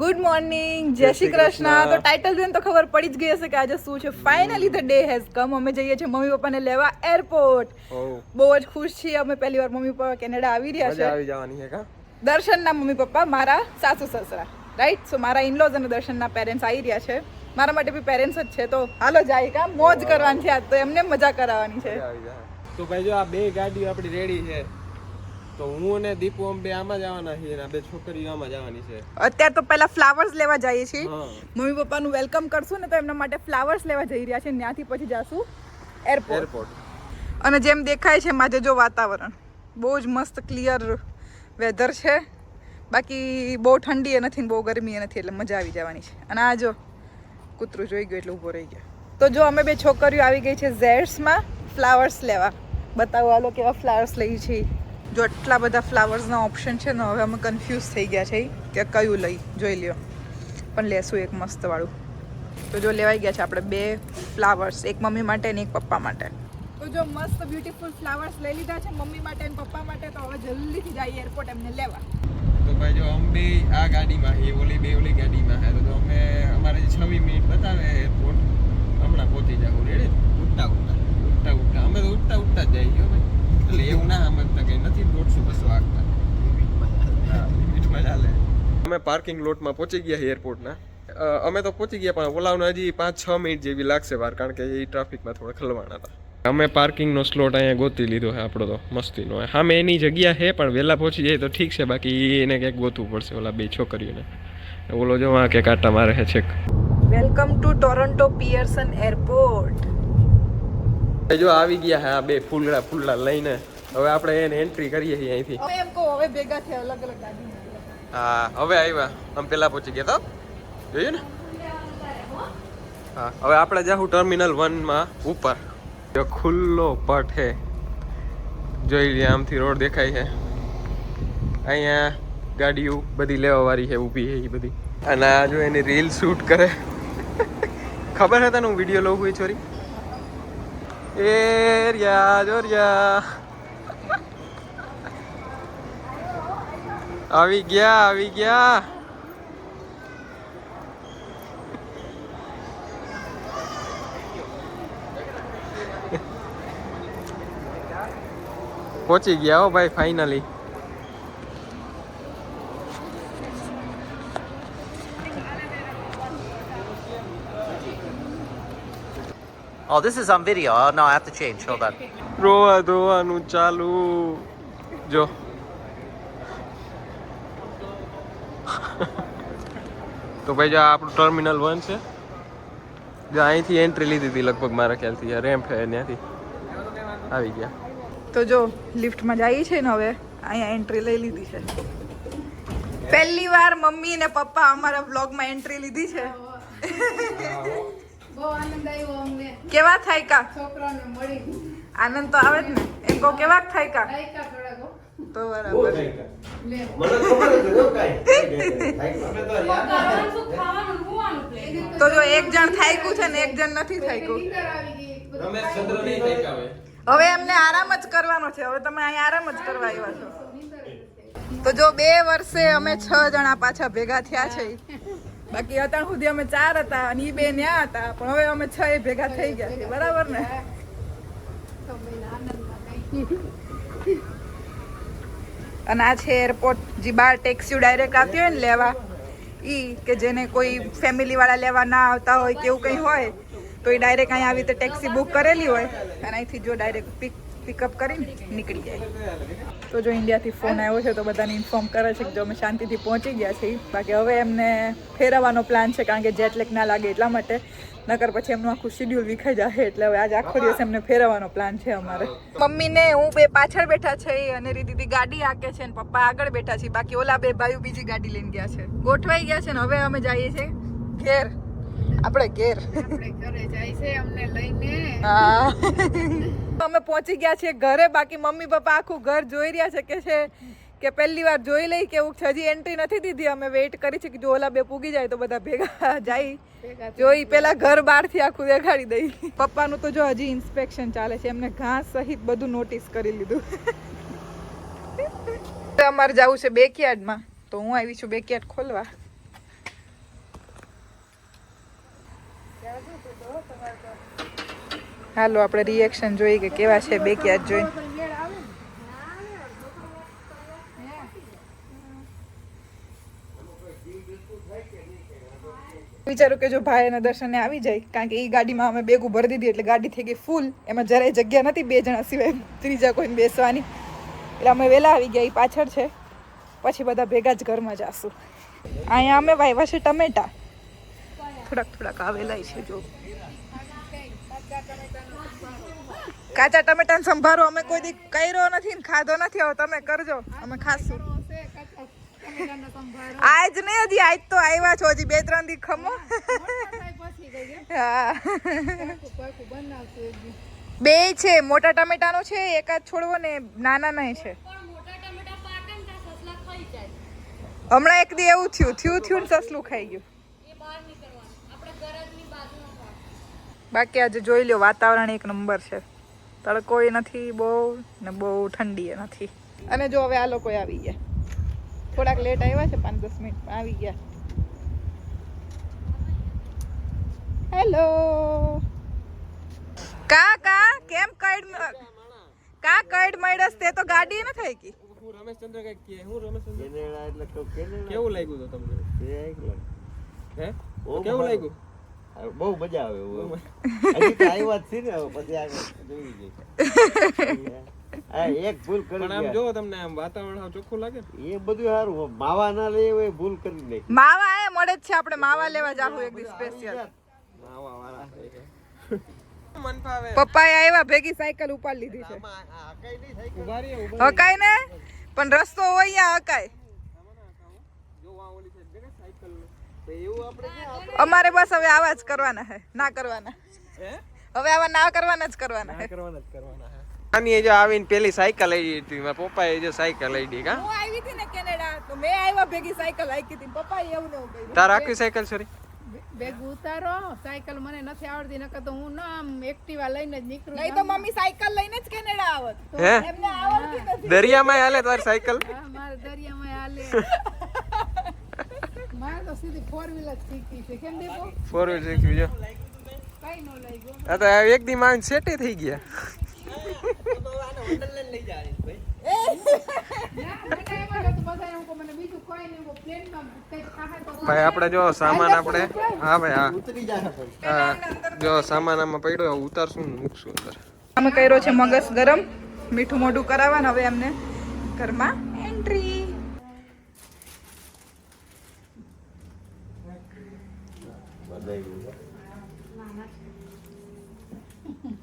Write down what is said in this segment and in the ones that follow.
Good morning જય શ્રી કૃષ્ણ. તો title જોઈને તો ખબર પડી જ ગઈ હશે કે આજે શું છે. Finally the day has come અમે જઈએ છીએ મમ્મી પપ્પાને લેવા એરપોર્ટ બહુ જ ખુશ છીએ અમે પહેલી વાર મમ્મી પપ્પા કેનેડા આવી રહ્યા છે. આવી જવાની છે દર્શનના મમ્મી પપ્પા મારા સાસુ સસરા. રાઈટ સો મારા ઇનલોઝ અને દર્શનના પેરેન્ટ્સ આવી રહ્યા છે. મારા માટે બી પેરેન્ટ્સ જ છે. તો હાલો જાય કા. મોજ કરવાની છે. આજ તો એમને મજા કરાવવાની છે. તો ભાઈ જો આ બે ગાડીઓ આપણી રેડી છે. તો હું અને દીપુ બે આમાં જવાના છીએ અને બે છોકરીઓ આમાં જવાની છે. અત્યારે તો પહેલા ફ્લાવર્સ લેવા જઈએ છીએ. મમ્મી પપ્પાનું વેલકમ કરશું ને તો એમના માટે ફ્લાવર્સ લેવા જઈ રહ્યા છે. ત્યાંથી પછી જાશું એરપોર્ટ અને જેમ દેખાય છે માજે જો વાતાવરણ. બહુ જ મસ્ત ક્લિયર વેધર છે. બાકી બહુ ઠંડી એ નથી બહુ ગરમી એ નથી એટલે મજા આવી જવાની છે. અને આ જો કૂતરું જોઈ ગયું એટલે ઊભો રહી ગયો. તો જો અમે બે છોકરીઓ આવી ગઈ છે ઝેડ્સમાં ફ્લાવર્સ લેવા. બતાવો આલો કેવા ફ્લાવર્સ લઈ છે. જો આટલા બધા ફ્લાવર્સના ઓપ્શન છે ને હવે અમે કન્ફ્યુઝ થઈ ગયા છે. કે કયું લઈ? જોઈ લ્યો. પણ લેશું એક મસ્તવાળું. તો જો લેવાઈ ગયા છે આપણે બે ફ્લાવર્સ એક મમ્મી માટે ને એક પપ્પા માટે. તો જો મસ્ત બ્યુટીફુલ ફ્લાવર્સ લઈ લીધા છે મમ્મી માટે અને પપ્પા માટે તો હવે જલ્દીથી જઈએ એરપોર્ટ એમને લેવા. તો ભાઈ જો અમે આ ગાડીમાં એ ઓલી બે ઓલી ગાડીમાં છે તો જો અમે અમારે જે છવ્વીસ મિનિટ બતાવે એરપોર્ટ હમણાં પહોંચી જાવ રેડી ઉઠતા ઉઠતા ઉઠતા ઉઠતા અમે તો ઉઠતા ઉઠતા જ જઈએ હો ભાઈ એટલે એવું ના સમજતા કે નથી દોઢસો બસો આગતા હા, લિમિટમાં ચાલે અમે પાર્કિંગ લોટમાં પહોંચી ગયા એરપોર્ટના. અમે તો પહોંચી ગયા પણ ઓલાવને હજી પાંચ છ મિનિટ જેવી લાગશે વાર કારણ કે એ ટ્રાફિકમાં થોડા ખલવાણા હતા. અમે પાર્કિંગનો સ્લોટ અહીંયા ગોતી લીધો છે આપણો તો મસ્તીનો સામે એની જગ્યા છે પણ વહેલા પહોંચી જાય તો ઠીક છે બાકી એને ક્યાંક ગોતવું પડશે ઓલા બે છોકરીઓને. ઓલો જો આ કે કાંટા મારે છે છેક. Welcome to Toronto Pearson airport. જો આવી ગયા હા આ બે ફૂલડા ફૂલડા લઈને. હવે આપણે એને એન્ટ્રી કરીએ અહીંથી. હવે એમ કહો હવે ભેગા થયા અલગ અલગ ગાડીમાં. હા, હવે આવ્યા આમ પેલા પહોંચી ગયા તો. જોયું ને. હા, હવે આપણે જાઉં ટર્મિનલ વનમાં ઉપર. જો ખુલ્લો પટ છે જોઈ લઈએ આમથી રોડ દેખાય છે. અહીંયા ગાડીઓ બધી લેવા વાળી છે, ઊભી છે એ બધી. અને આ જો એની રીલ શૂટ કરે. ખબર હતા ને હું વીડિયો લઉં કોઈ છોરી? એ રિયા જો રિયા આવી ગયા આવી ગયા પહોંચી ગયા હો ભાઈ finally Oh, this is on video. Oh, no, I have to change. Hold on. રોવા ધોવાનું ચાલુ જો તો ભાઈ જો આપણું ટર્મિનલ વન છે. જો અહીંથી એન્ટ્રી લીધી હતી લગભગ મારા ખ્યાલથી. રેમ્પ છે ત્યાંથી. આવી ગયા. તો જો લિફ્ટમાં જઈએ છે ને હવે અહીંયા એન્ટ્રી લઈ લીધી છે. પહેલી વાર મમ્મી ને પપ્પા અમારા બ્લોગમાં એન્ટ્રી લીધી છે. બહુ આનંદ આવ્યો અમને. કેવા થાય કા? આનંદ તો આવે જ ને. એમ કહો કેવા થાય કા? રાયકા થોડાક હો. તો બરાબર લે. તો જો એક જણ થાયકું છે ને એક જણ નથી બધું રમેશ ચંદ્ર નહીં થઈ હવે. એમને આરામ જ કરવાનો છે. હવે તમે અહીંયા આરામ જ કરવા આવ્યા છો. તો જો બે વર્ષે અમે છ જણા પાછા ભેગા થયા છે. બાકી અત્યાર સુધી અમે ચાર હતા અને એ બે ન્યા હતા. પણ હવે અમે છ એ ભેગા થઈ ગયા છે. બરાબર ને તો ભાઈ આનંદમાં કઈ અને આ છે એરપોર્ટ જે બહાર ટેક્સીઓ ડાયરેક્ટ આવતી હોય ને લેવા એ કે જેને કોઈ ફેમિલીવાળા લેવા ના આવતા હોય કે એવું કંઈ હોય, તો એ ડાયરેક્ટ અહીંયા આવી રીતે ટેક્સી બુક કરેલી હોય અને અહીંથી જો ડાયરેક્ટ પિક પિકઅપ કરીને નીકળી જાય. તો જો ઇન્ડિયાથી ફોન આવ્યો છે તો બધાને ઇન્ફોર્મ કરે છે કે જો અમે શાંતિથી પહોંચી ગયા છીએ. બાકી હવે એમને ફેરવવાનો પ્લાન છે કારણ કે જેટ લેક ના લાગે એટલા માટે. નકર પછી એમનું આખું શેડ્યુલ વિખાઈ જાય એટલે હવે આજે આખો દિવસ એમને ફેરવવાનો પ્લાન છે અમારે. મમ્મીને હું બે પાછળ બેઠા છે અને દીદી ગાડી આકે છે ને પપ્પા આગળ બેઠા છે. બાકી ઓલા બે ભાઈઓ બીજી ગાડી લઈને ગયા છે. ગોઠવાઈ ગયા છે ને હવે અમે જઈએ છીએ ઘેર. આપણે ઘેર. આપણે ઘરે જાય છે અમને લઈને. હા. અમે પહોંચી ગયા છીએ ઘરે. બાકી મમ્મી પપ્પા આખું ઘર જોઈ રહ્યા છે કે છે કે પહેલી વાર જોઈ લઈ કે હજી એન્ટ્રી નથી દીધી. અમે વેઇટ કરી છે કે જો ઓલા બે પૂગી જાય તો બધા ભેગા જાય. જોઈ પેલા ઘર બહારથી આખું દેખાડી દઈ. પપ્પાનું તો જો હજી ઇન્સ્પેક્શન ચાલે છે. એમને ઘાસ સહિત બધું નોટિસ કરી લીધું. અમારે જવું છે બેકયાર્ડમાં. તો હું આવી છું બેકયાર્ડ ખોલવા. હાલો આપણે રિએક્શન જોઈ કે કેવા છે બેકયાર્ડ જોઈ વિચારું કે જો ભાઈ એના દર્શનને આવી જાય, કારણ કે એ ગાડીમાં અમે બેગું ભરી દીધી એટલે ગાડી થઈ ગઈ ફૂલ એમાં જરાય જગ્યા નથી, બે જણા સિવાય ત્રીજા કોઈને બેસવાની. એટલે અમે વહેલા આવી ગયા એ પાછળ છે. પછી બધા ભેગા જ ઘરમાં જાશું. અહીંયા અમે વાવ્યા છે ટમેટા. થોડાક થોડાક આવેલા છે, જો. કાચા ટમેટાનો સંભારો અમે કોઈ દી કર્યો નથી ને ખાધો નથી, હવે તમે કરજો, અમે ખાશું. આજ નહીં હજી, આજ તો આવ્યા છો હજી બે ત્રણ દી ખમો. બે છે, મોટા ટમેટાનો છે, એકાદ છોડવો ને નાના નહીં છે. હમણાં એક દી એવું થયું થયું થયું ને સસલું ખાઈ ગયું. બાકી આજે જોઈ લ્યો, વાતાવરણ એક નંબર છે. તડકોય નથી, બહુ ને બહુ ઠંડી એ નથી. અને જો હવે આ લોકો આવી ગયા. થોડાક લેટ આવ્યા છે પાંચ દસ મિનિટ આવી ગયા. હેલો કા કા કેમ કઈડ કા કઈડ મળ્યા તે તો ગાડી ન થઈ ગઈ. હું રમેશચંદ્ર કઈ કે હું રમેશચંદ્ર કેનેડા એટલે તો કેનેડા. કેવું લાગ્યું તો તમને? છે એકલા. હે? બહુ કેવું લાગ્યું? બહુ મજા આવે એવું. હજી તો આવ્યા જ છે ને પછી આગળ જોઈ જઈએ એક ભૂલ કરી પણ આમ જો તમને આમ વાતાવરણ આમ ચોખ્ખું લાગે એ બધું સારું માવા ના લે એ ભૂલ કરી લે માવા એ મળે જ છે આપણે. માવા લેવા જાવું એક દી સ્પેશિયલ માવા વાળા. પપ્પાએ આવ્યા ભેગી સાયકલ ઉપાડી લીધી છે. હકાય ને? પણ રસ્તો હોય અહીંયા હકાય. અમારે બસ હવે આવા જ કરવાના હે ના કરવાના. હે? હવે આવા ના કરવાના જ કરવાના હે. કરવાના જ કરવાના. આની જો આવીને પેલી સાયકલ આવી હતી મારા પપ્પાએ જો સાયકલ આવી દી કા? હું આવી હતી ને કેનેડા તો મેં આવ્યા ભેગી સાયકલ આવી હતી પપ્પા એવું ને એવું તાર આખી સાયકલ સોરી બેગ ઉતારો સાયકલ મને નથી આવડતી નકર તો હું ના આમ એક્ટિવા લઈને જ નીકળું નહીં તો મમ્મી સાયકલ લઈને જ કેનેડા આવત. હે? એમને આવડતી નથી. દરિયામાં હાલે તાર સાયકલ? હા મારે દરિયામાં હાલે. મારે તો સીધી ફોર વ્હીલર શીખી છે. કેમ દેખો ફોર વ્હીલ શીખી જો કઈ નો લઈ ગયો. આ તો એક દી માં સેટે થઈ ગયા. જ તો ભાઈ આપણે જો સામાન આપણે હા ભાઈ હા. હા જો સામાન આમાં પડ્યો ઉતારશું ને મૂકશું અંદર અમે કર્યો છે મગસ ગરમ મીઠું મોઢું કરાવવા ને હવે એમને ઘરમાં એન્ટ્રી બધાય.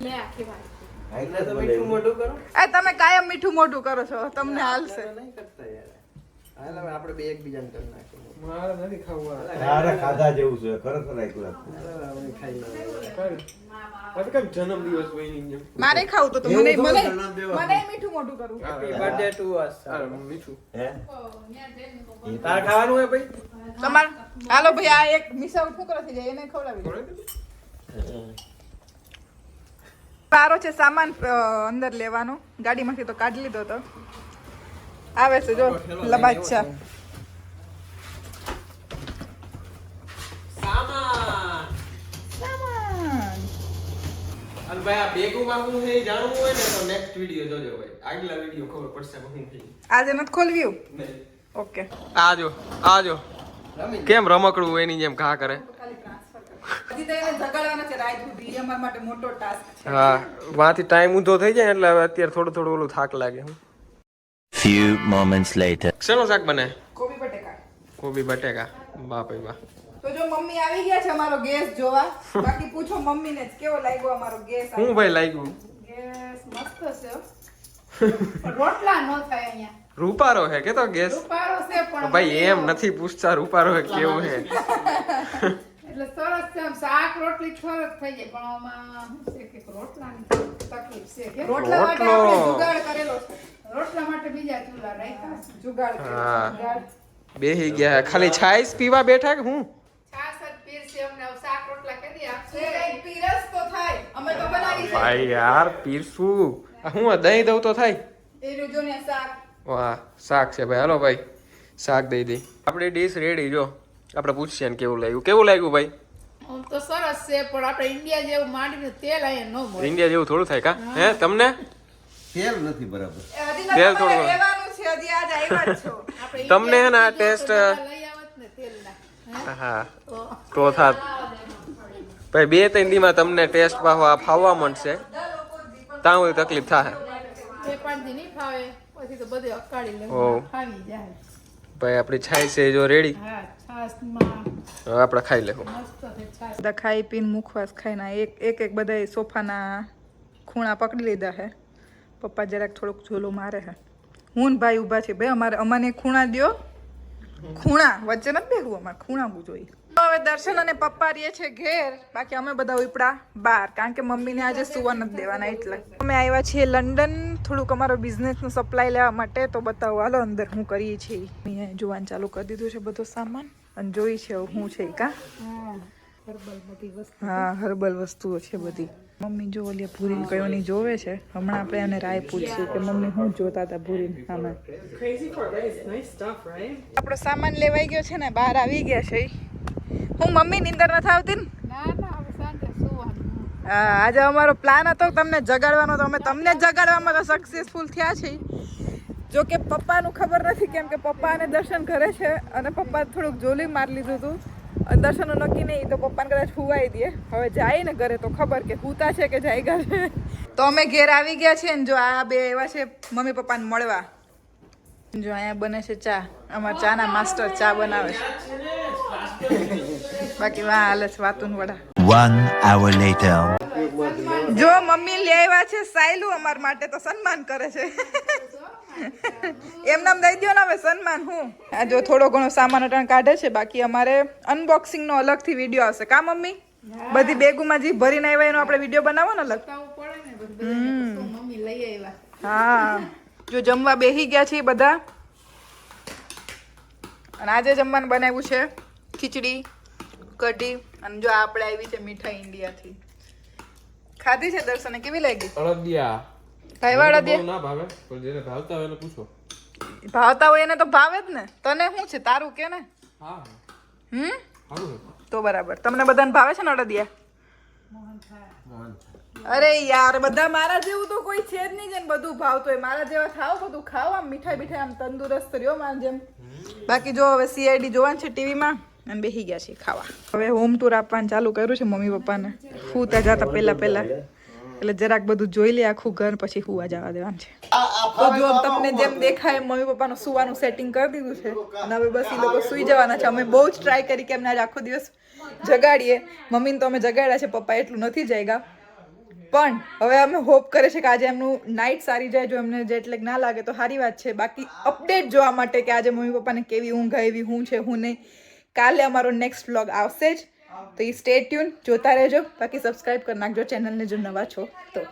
લે આખી વાત. એ તમે કાયમ મીઠું મોઢું કરો છો. તમને હાલશે. મારે નથી ખાવું તારે ખાધા જેવું છે ખરેખર એકલા. આ તો કેમ જન્મદિવસ હોયની જેમ મારે ખાવું તો મને મને મને મીઠું મોઢું મીઠું. હે? તાર ખાવાનું ભાઈ? તમાર હાલો ભાઈ આ એક મિસાઉ છોકરા થઈ જાય એને ખવડાવી દો. સારો છે સામાન અંદર લેવાનો. ગાડીમાંથી તો કાઢી લીધો તો. આવે છે જો લબાચા સામાન. સામાન. અને ભાઈ આ બેગું હું એ જાણવું હોય ને તો નેક્સ્ટ વિડિયો જોજો ભાઈ. આગલા વિડિયો ખબર પડશે આમાં આજે નથી ખોલવ્યું? ઓકે. આજો આજો કેમ રમકડું એની જેમ ઘા કરે? હજી તો એને જગાડવાના છે રાત સુધી. એ માટે મોટો ટાસ્ક છે. હા વાંથી ટાઈમ ઊંધો થઈ જાય એટલે હવે અત્યારે થોડું થોડું ઓલું થાક લાગે ફ્યુ મોમેન્ટ્સ લેટર શેનો શાક બને? કોબી બટેકા. કોબી બટેકા. બાપ રે બા. તો જો મમ્મી આવી ગયા છે અમારો ગેસ જોવા. બાકી પૂછો મમ્મીને જ કેવો લાગ્યો અમારો ગેસ હું ભાઈ લાગ્યું? ગેસ મસ્ત છે. રોટલા નો થાય અહીંયા. રૂપારો હે કે તો ગેસ? રૂપારો છે પણ ભાઈ એમ નથી પૂછતા રૂપારો હે કેવો હે. એટલે સરસ છે. આમ શાક રોટલી સરસ થઈ જાય. પણ આમાં શું છે કે રોટલાની તકલીફ છે કે રોટલા માટે. આપણે જુગાડ કરેલો છે. રોટલા માટે બીજા ચૂલા રાખ્યા છે. જુગાડ હા. છે, બેહી ગયા. ખાલી છાઈસ પીવા બેઠા કે હું? છાશ જ પીરસે અમને શાક રોટલા કેદી આપશે? પીરસ તો થાય. અમે તો બનાવી ભાઈ યાર પીરસું. હું દહીં દઉં તો થાય? એ રૂજો ને શાક. વાહ શાક છે ભાઈ. હાલો ભાઈ શાક દઈ દઈ આપણી ડીશ રેડી જો. આપણે પૂછીએ ને કેવું લાગ્યું? કેવું લાગ્યું ભાઈ? આમ તો સરસ છે પણ આપણે ઇન્ડિયા જેવું માંડીને તેલ અહીંયા ન મળે. ઇન્ડિયા જેવું થોડું થાય કા? હે તમને? તેલ નથી બરાબર. તેલ થોડું છે હજી આજ આવ્યા છો. આપણે તમને હે ને આ ટેસ્ટ- લઈ આવત ને તેલના હા? તો તો થાત. ભાઈ બે ત્રણ દીમાં તમને ટેસ્ટ પાહો આ ફાવવા મળશે ત્યાં સુધી તકલીફ થાય બે ભાઈ આપણી છાશ છે જો રેડી હા હવે આપણે ખાઈ લેવું. બધા ખાઈ પીને મુખવાસ ખાઈને એક એક એક બધા સોફાના ખૂણા પકડી લીધા હે પપ્પા જરાક થોડોક ઝોલો મારે હે હું ભાઈ ઊભા છે. ભાઈ અમારે અમાને ખૂણા દ્યો. ખૂણા વચ્ચે નથી બેહવું અમારે ખૂણા જોઈએ. હવે દર્શન અને પપ્પા રહીએ છે ઘેર. બાકી અમે બધા ઉપડા બહાર કારણ કે મમ્મીને આજે સુવા નથી દેવાના એટલે. અમે આવ્યા છીએ લંડન. થોડુંક અમારો બિઝનેસનું સપ્લાય લેવા માટે તો બતાવો હાલો અંદર હું કરીએ છીએ. મેં જોવાનું ચાલુ કરી દીધું છે બધો સામાન. અને જોઈ છે હું છે કા? હા હર્બલ વસ્તુઓ છે બધી. મમ્મી જો ઓલી કયો કયોની જોવે છે? હમણાં આપણે એને રાય પૂછીએ કે મમ્મી હું જોતા હતા ભૂરીને સામે આપણો સામાન લેવાઈ ગયો છે ને બહાર આવી ગયા છે. હું મમ્મી નીંદર નથી આવતી ને? આજે અમારો પ્લાન હતો તમને જગાડવાનો તો અમે તમને જગાડવામાં તો સક્સેસફુલ થયા છીએ. જો કે પપ્પાનું ખબર નથી કેમ કે પપ્પાને દર્શન કરે છે અને પપ્પા થોડુંક જોલી મારી લીધું હતું. અને દર્શનનું નક્કી નહીં તો પપ્પાને કદાચ હુવાઈ દે. હવે જાય ને ઘરે તો ખબર કે હુતા છે કે જાય ઘરે તો અમે ઘેર આવી ગયા છીએ ને જો આ બે એવા છે મમ્મી પપ્પાને મળવા. જો અહીંયા બને છે ચા. અમારા ચાના માસ્ટર ચા બનાવે છે. બાકી વાહ હાલે છે વાતુન વડા. One hour later. જો મમ્મી લઈ આવ્યા છે સાયલું અમાર માટે તો સન્માન કરે છે. એમ નામ દઈ દ્યો ને હવે સન્માન હું. આ જો થોડો ઘણો સામાન અટણ કાઢે છે બાકી અમારે અનબોક્સિંગ નો અલગથી વીડિયો આવશે. કા મમ્મી? બધી બેગોમાં જે ભરીને આવ્યા એનો આપણે વીડિયો બનાવો ને અલગ? બતાવવું પડે ને બધું બધાની વસ્તુ મમ્મી લઈ આવ્યા? હા. જો જમવા બેહી ગયા છે બધા. અને આજે જમવાનું બનાવ્યું છે ખીચડી. કઢી અને જો આપણે આવી છે મીઠાઈ ઇન્ડિયાથી. ખાધી છે દર્શને? કેવી લાગી? અળદિયા. ભાઈવાળા દે ના ભાવે પણ જેને ભાવતા હોય એને પૂછો. ભાવતા હોય એને તો ભાવે જ ને. તને શું છે? તારું કે ને? હા હમ? તો બરાબર. તમને બધાને ભાવે છે ને અડદિયા અરે યાર બધા મારા જેવું તો કોઈ છે જ નહીં જેને બધું ભાવતું હોય. મારા જેવા ખાવ બધું. ખાવ આમ મીઠાઈ બીઠાઈ આમ તંદુરસ્ત રહ્યો મારા જેમ. બાકી જો હવે સીઆઈડી જોવાનું છે ટીવીમાં. અને બેસી ગયા છે ખાવા. હવે હોમ ટૂર આપવાનું ચાલુ કર્યું છે મમ્મી પપ્પાને. ફૂતા જતા પહેલા પહેલા. એટલે જરાક બધું જોઈ લે આખું ઘર, પછી હુવા જવા દેવાનું છે. તો જો તમને જેમ દેખાય મમ્મી પપ્પાનું સુવાનું સેટિંગ કરી દીધું છે. અને હવે બસ એ લોકો સુઈ જવાના છે. અમે બહુ જ ટ્રાય કરી કે એમને આજે આખો દિવસ જગાડીએ. મમ્મીને તો અમે જગાડ્યા છે, પપ્પા એટલું નથી જાયગા પણ હવે અમે હોપ કરે છે કે આજે એમનું નાઇટ સારી જાય. જો એમને જેટ લેગ ના લાગે તો સારી વાત છે. બાકી અપડેટ જોવા માટે કે આજે મમ્મી પપ્પાને કેવી ઊંઘ આવી, હું છે, હું નહીં. કાલે અમારો નેક્સ્ટ વ્લોગ આવશે જ. તો એ સ્ટે ટ્યુન જોતા રહેજો. બાકી સબસ્ક્રાઈબ કરી નાખજો ચેનલને જો નવા છો તો.